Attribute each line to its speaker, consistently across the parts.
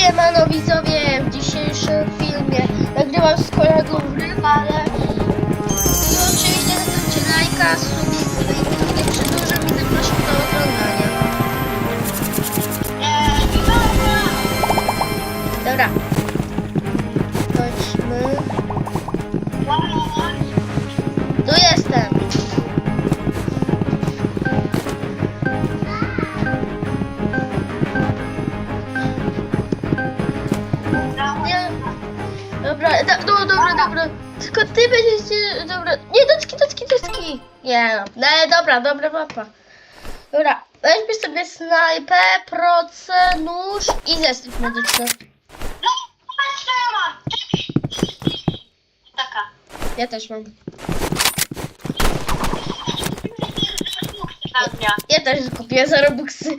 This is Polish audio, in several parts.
Speaker 1: Siemano widzowie, w dzisiejszym filmie nagrywam z kolegą w ale i oczywiście zostawcie lajka, dobra. Tylko ty będziesz, dobra. Nie, docki, docki, docki. Nie no, no dobra, dobra mapa. Dobra, weźmy sobie snajpę, proce, nóż i zestaw medyczny.
Speaker 2: Taka.
Speaker 1: Ja też mam.
Speaker 2: Nazwia.
Speaker 1: Ja też kupię za Robuxy.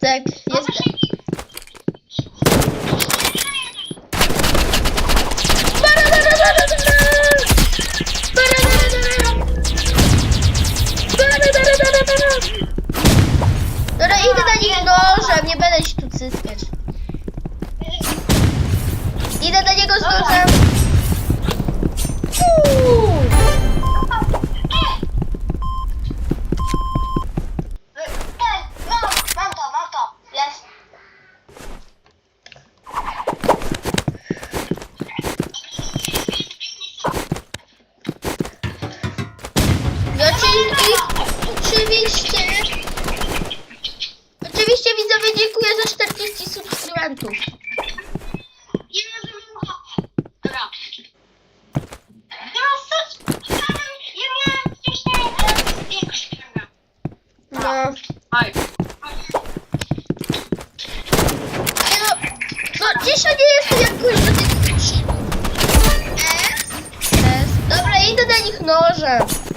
Speaker 1: Tak, jest. Dobra, idę na nich nożem, nie będę się tu cyskać. Idę do niego z nożem. Uuu.
Speaker 2: Mam to, mam to. Jest.
Speaker 1: I oczywiście, oczywiście, widzowie dziękuję za 40 subskrybentów.
Speaker 2: Dobra. Ja miałem wcześniej e, większy.
Speaker 1: No,
Speaker 2: Oj.
Speaker 1: nie no, no dzisiaj nie jestem jakoś do tych skrzydłów. S. Dobra, idę na nich nożem.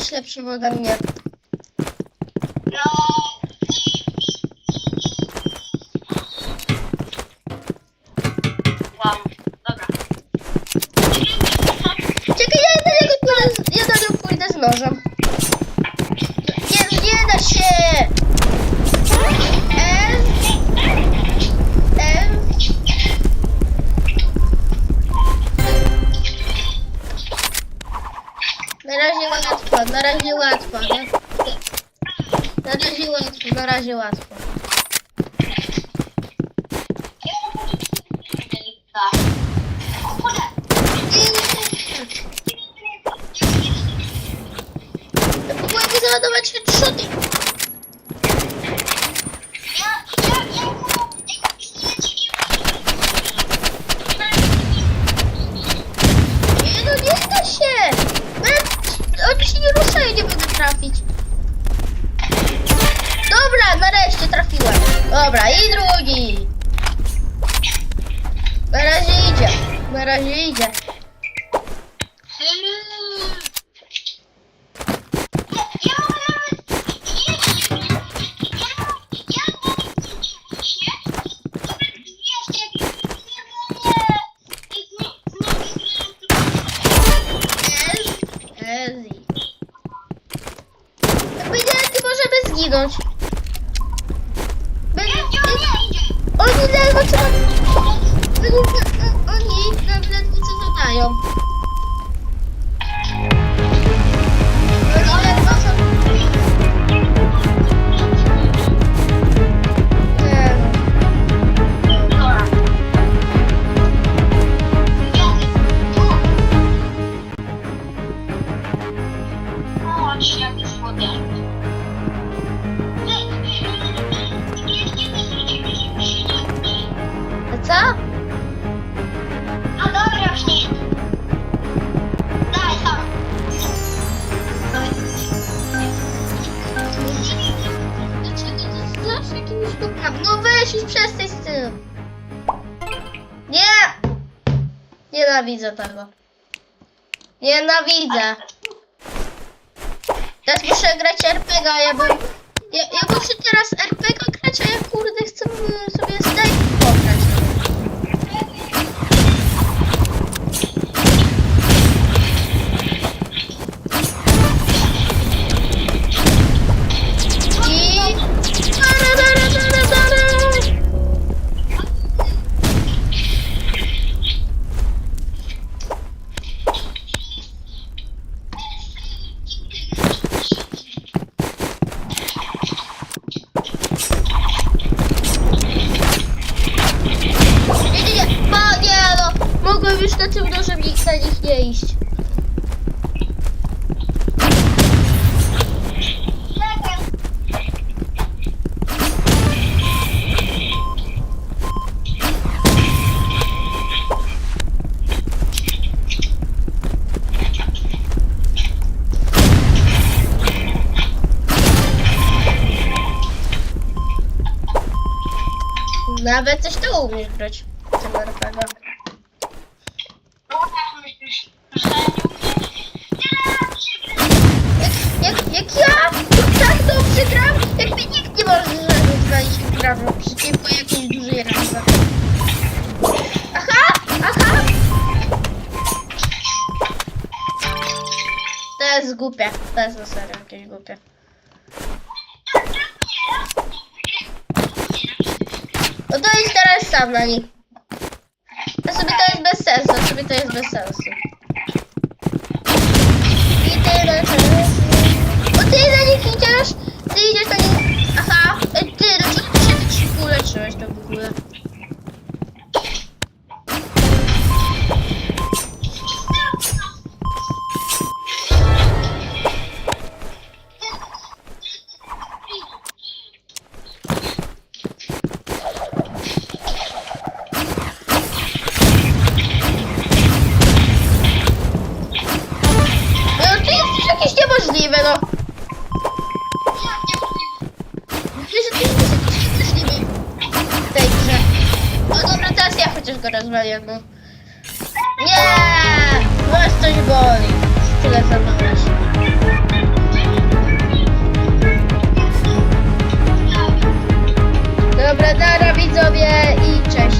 Speaker 1: Ty ciebie jest lepszy ode mnie.
Speaker 2: No. Wow, dobra.
Speaker 1: Czekaj, ja na niego pójdę, z- ja na niego pójdę z nożem. Na razie łatwo, nie? Na razie łatwo, na razie łatwo. Próbuję załadować headshoty. Nie no, nie da się! Nawet Oni się nie ruszają, nie mogę trafić. Dobra, nareszcie trafiłem. Dobra, i drugi. Na razie idzie. Na razie idzie. Ewidentnie możemy zginąć. Oni ledwo co... Oni nam ledwo co zadają. No weź już przestań z tym. Nie! Nienawidzę tego. Nienawidzę. Teraz muszę grać RPG, ja bym... Ja, ja muszę teraz RPG grać, a ja kurde chcę y, sobie Snake nie- iść. Nawet coś to umiesz grać tym RPG.
Speaker 2: No tak myślisz, że ja nie umiem.
Speaker 1: Jak, jak, jak ja tak dobrze gram, jakby nikt nie może rozwalić gram przeciwko jakiejś dużej razie. Aha, aha. To jest głupie, to jest na serio jakieś głupie. No to idź teraz sam na nich. A sobie to jest bez sensu, sobie to jest bez sensu. 第一节课 jakby... Nie! Was coś boli. Tyle za masz. Dobra, dara widzowie i cześć.